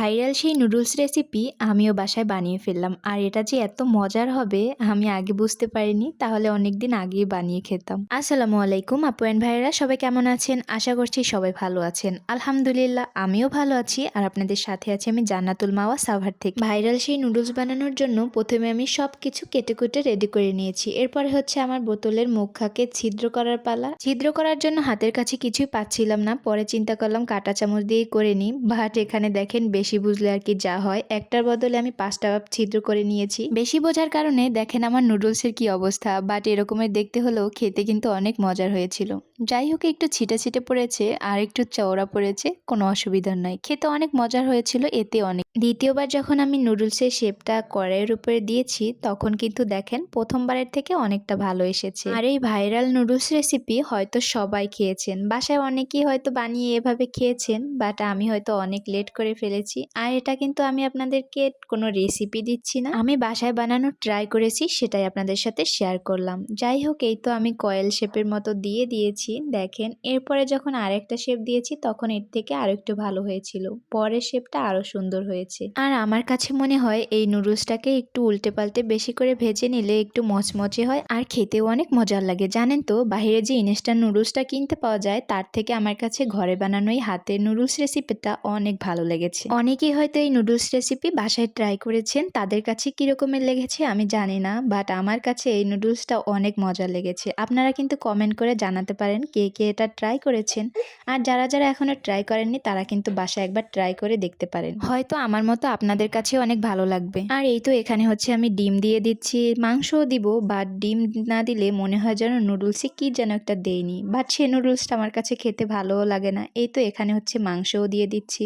Viral সেই noodles recipe আমিও বাসায় বানিয়ে ফেললাম। আর এটা যে এত মজার হবে, আমি আগে বুঝতে পারিনি, তাহলে অনেক দিন আগেই বানিয়ে খেতাম। আসসালামু আলাইকুম, আপু অ্যান্ড ভাইরা সবাই কেমন আছেন? আশা করছি সবাই ভালো আছেন। আলহামদুলিল্লাহ, আমিও ভালো আছি। আর আপনাদের সাথে আছি আমি জান্নাতুল মাওয়া সাভার থেকে। ভাইরাল সেই নুডলস বানানোর জন্য প্রথমে আমি সব কিছু কেটে কুটে রেডি করে নিয়েছি। এরপরে হচ্ছে আমার বোতলের মুখাকে ছিদ্র করার পালা। ছিদ্র করার জন্য হাতের কাছে কিছুই পাচ্ছিলাম না, পরে চিন্তা করলাম কাঁটা চামচ দিয়ে করে নিই। বাট এখানে দেখেন বেশি বুঝলে আর কি যা হয়। একটার বদলে আমি পাঁচটা ছিদ্র করে নিয়েছি। বেশি বোঝার কারণে দেখেন আমার নুডলসের কি অবস্থা বাট এরকমের দেখতে হলেও খেতে কিন্তু অনেক মজার হয়েছিল। যাই হোক, একটু ছিটে ছিটে পড়েছে, আর একটু চওড়া পড়েছে, কোনো অসুবিধার নয় খেতে অনেক মজার হয়েছিল, এতে অনেক। দ্বিতীয়বার যখন আমি নুডলসের শেপটা কড়াইয়ের উপরে দিয়েছি, তখন কিন্তু দেখেন প্রথমবারের থেকে অনেকটা ভালো এসেছে। আর এই ভাইরাল নুডলস রেসিপি হয়তো সবাই খেয়েছেন। বাসায় অনেকেই হয়তো বানিয়ে এভাবে খেয়েছেন বাট আমি হয়তো অনেক লেট করে ফেলেছি। আর এটা কিন্তু আমি আপনাদেরকে কোনো রেসিপি দিচ্ছি না। আমি বাসায় বানানো ট্রাই করেছি, সেটাই আপনাদের সাথে শেয়ার করলাম। যাই হোক, এই তো আমি কয়েল শেপের মতো দিয়ে দিয়েছি। দেখেন, এরপরে যখন আরেকটা শেপ দিয়েছি, তখন এর থেকে আরও একটু ভালো হয়েছিল। পরের শেপটা আরও সুন্দর হয়েছে। আর আমার কাছে মনে হয়, এই নুডলসটাকে একটু উল্টে পাল্টে বেশি করে ভেজে নিলে একটু মচমচে হয়, আর খেতেও অনেক মজার লাগে। জানেন তো বাইরে যে ইনস্ট্যান্ট নুডলসটা কিনতে পাওয়া যায়, তার থেকে আমার কাছে ঘরে বানানো এই হাতের নুডলস রেসিপিটা অনেক ভালো লেগেছে। অনেকেই হয়তো এই নুডলস রেসিপি বাসায় ট্রাই করেছেন, তাদের কাছে কীরকমের লেগেছে আমি জানি না, বাট আমার কাছে এই নুডলসটা অনেক মজা লেগেছে। আপনারা কিন্তু কমেন্ট করে জানাতে পারেন কে কে এটা ট্রাই করেছেন, আর যারা যারা এখনও ট্রাই করেননি তারা কিন্তু বাসায় একবার ট্রাই করে দেখতে পারেন। হয়তো আমার মতো আপনাদের কাছে অনেক ভালো লাগবে। আর এই তো এখানে হচ্ছে আমি ডিম দিয়ে দিচ্ছি, মাংসও দিব, বাট ডিম না দিলে মনে হয় যেন নুডলসে কি যেন একটা দেয়নি, বাট সে নুডলসটা আমার কাছে খেতে ভালোও লাগে না। এই তো এখানে হচ্ছে মাংসও দিয়ে দিচ্ছি।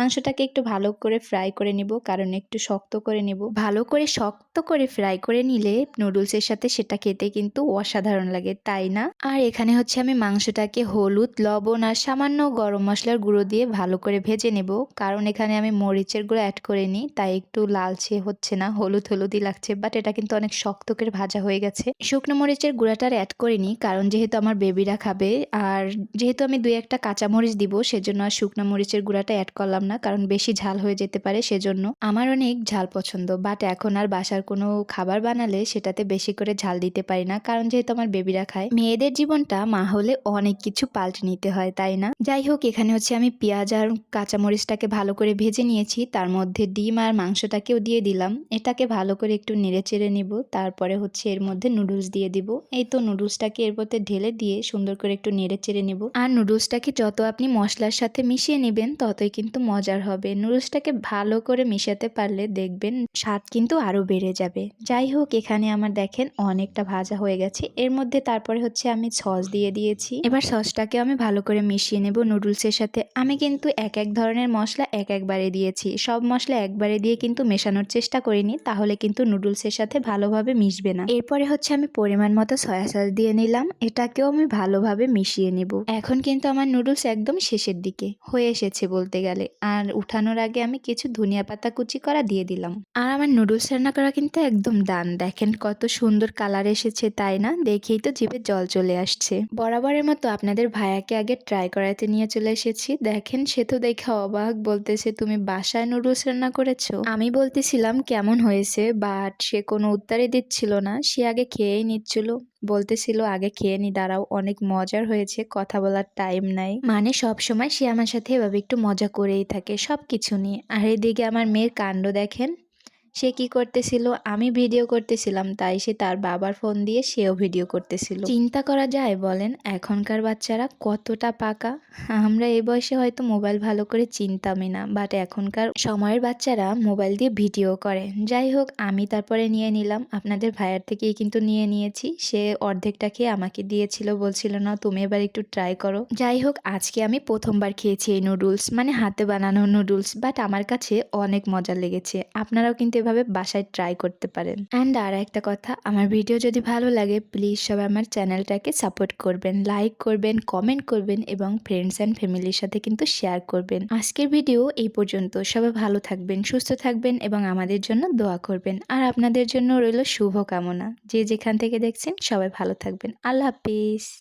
মাংসটাকে একটু ভালো করে ফ্রাই করে নিব কারণ একটু শক্ত করে নেব। ভালো করে শক্ত করে ফ্রাই করে নিলে নুডলসের সাথে সেটা খেতে কিন্তু অসাধারণ লাগে, তাই না? আর এখানে হচ্ছে আমি মাংসটাকে হলুদ, লবণ আর সামান্য গরম মশলার গুঁড়ো দিয়ে ভালো করে ভেজে নেব। কারণ এখানে আমি মরিচের গুঁড়ো অ্যাড করে নিই, তাই একটু লালচে হচ্ছে না, হলুদ হলুদই লাগছে বাট এটা কিন্তু অনেক শক্ত করে ভাজা হয়ে গেছে। শুকনো মরিচের গুঁড়াটার অ্যাড করিনি কারণ যেহেতু আমার বেবিরা খাবে, আর যেহেতু আমি দুই একটা কাঁচা মরিচ দিব, সেজন্য আর শুকনো মরিচের গুঁড়াটা অ্যাড করলাম না, কারণ বেশি ঝাল হয়ে যেতে পারে, সেজন্য। আমার অনেক ঝাল পছন্দ বাট এখন আর বাসার কোনো খাবার বানালে সেটাতে বেশি করে ঝাল দিতে পারি না। কারণ যেহেতু আমার বেবিরা খায়, মেয়েদের জীবনটা মা হলে অনেক কিছু পাল্টে নিতে হয়, তাই না? যাই হোক, এখানে হচ্ছে আমি পেঁয়াজ আর কাঁচামরিচটাকে ভালো করে ভেজে নিয়েছি। তার মধ্যে ডিম আর মাংসটাকেও দিয়ে দিলাম। এটাকে ভালো করে একটু নেড়ে চেড়ে নিব। তারপরে হচ্ছে এর মধ্যে নুডলস দিয়ে দিব। এই তো নুডলসটাকে এর মধ্যে ঢেলে দিয়ে সুন্দর করে একটু নেড়ে চেড়ে নেব। আর নুডলসটাকে যত আপনি মশলার সাথে মিশিয়ে নেবেন, ততই কিন্তু মজার হবে। নুডলসটাকে ভালো করে মিশাতে পারলে দেখবেন স্বাদ কিন্তু আরও বেড়ে যাবে। যাই হোক, এখানে আমার দেখেন অনেকটা ভাজা হয়ে গেছে। এর মধ্যে তারপরে হচ্ছে আমি সস দিয়ে দিয়েছি। এবার সসটাকে আমি ভালো করে মিশিয়ে নেব নুডলসের সাথে। আমি কিন্তু এক এক ধরনের মশলা এক একবারে দিয়েছি। সব মশলা একবারে দিয়ে কিন্তু মেশানোর চেষ্টা করিনি, তাহলে কিন্তু নুডলসের সাথে ভালোভাবে মিশবে না। এরপরে হচ্ছে আমি পরিমাণ মতো সয়া সস দিয়ে নিলাম। এটাকেও আমি ভালোভাবে মিশিয়ে নেব। এখন কিন্তু আমার নুডলস একদম শেষের দিকে হয়ে এসেছে বলতে গেলে। আর উঠানোর আগে আমি কিছু ধনিয়া পাতা কুচি করা দিয়ে দিলাম। আর আমার নুডলস রান্না করা কিন্তু একদম ডান। দেখেন কত সুন্দর কালার এসেছে, তাই না? দেখেই তো জিভে জল চলে আসছে। বরাবরের মতো আপনাদের ভাইয়াকে আগে ট্রাই করাতে নিয়ে চলে এসেছি। দেখেন, সে তো দেখে অবাক বলতেছে, তুমি বাসায় নুডলস রান্না করেছ? আমি বলতেছিলাম, কেমন হয়েছে? বাট সে কোনো উত্তরই দিচ্ছিল না। সে আগে খেয়েই নিচ্ছিল। বলতেছিল, আগে খেয়ে নি, দাঁড়াও, অনেক মজার হয়েছে, কথা বলার টাইম নাই। মানে সব সময় সে আমার সাথে এভাবে একটু মজা করেই থাকে সব কিছু নিয়ে। আর এদিকে আমার মেয়ের কাণ্ড দেখেন। সে কি করতেছিল? আমি ভিডিও করতেছিলাম, তাই সে তার বাবার ফোন দিয়ে সেও ভিডিও করতেছিল। চিন্তা করা যায় বলেন, এখনকার বাচ্চারা কতটা পাকা? আমরা এই বয়সে হয়তো মোবাইল ভালো করে চিনতামই না বাট এখনকার সময়ের বাচ্চারা মোবাইল দিয়ে ভিডিও করে। যাই হোক, আমি তারপরে নিয়ে নিলাম। আপনাদের ভাইয়ার থেকেই কিন্তু নিয়ে নিয়েছি। সে অর্ধেকটা খেয়ে আমাকে দিয়েছিল, বলছিল না তুমি এবার একটু ট্রাই করো। যাই হোক, আজকে আমি প্রথমবার খেয়েছি এই নুডলস মানে হাতে বানানো নুডলস বাট আমার কাছে অনেক মজা লেগেছে। আপনারাও কিন্তু এভাবে বাসায় ট্রাই করতে পারেন। অ্যান্ড আর একটা কথা, আমার ভিডিও যদি ভালো লাগে প্লিজ সবাই আমার চ্যানেলটাকে সাপোর্ট করবেন লাইক করবেন কমেন্ট করবেন এবং ফ্রেন্ডস অ্যান্ড ফ্যামিলির সাথে কিন্তু শেয়ার করবেন। আজকের ভিডিও এই পর্যন্ত। সবাই ভালো থাকবেন, সুস্থ থাকবেন এবং আমাদের জন্য দোয়া করবেন। আর আপনাদের জন্য রইল শুভ কামনা যে যেখান থেকে দেখছেন, সবাই ভালো থাকবেন। আল্লাহ হাফিজ।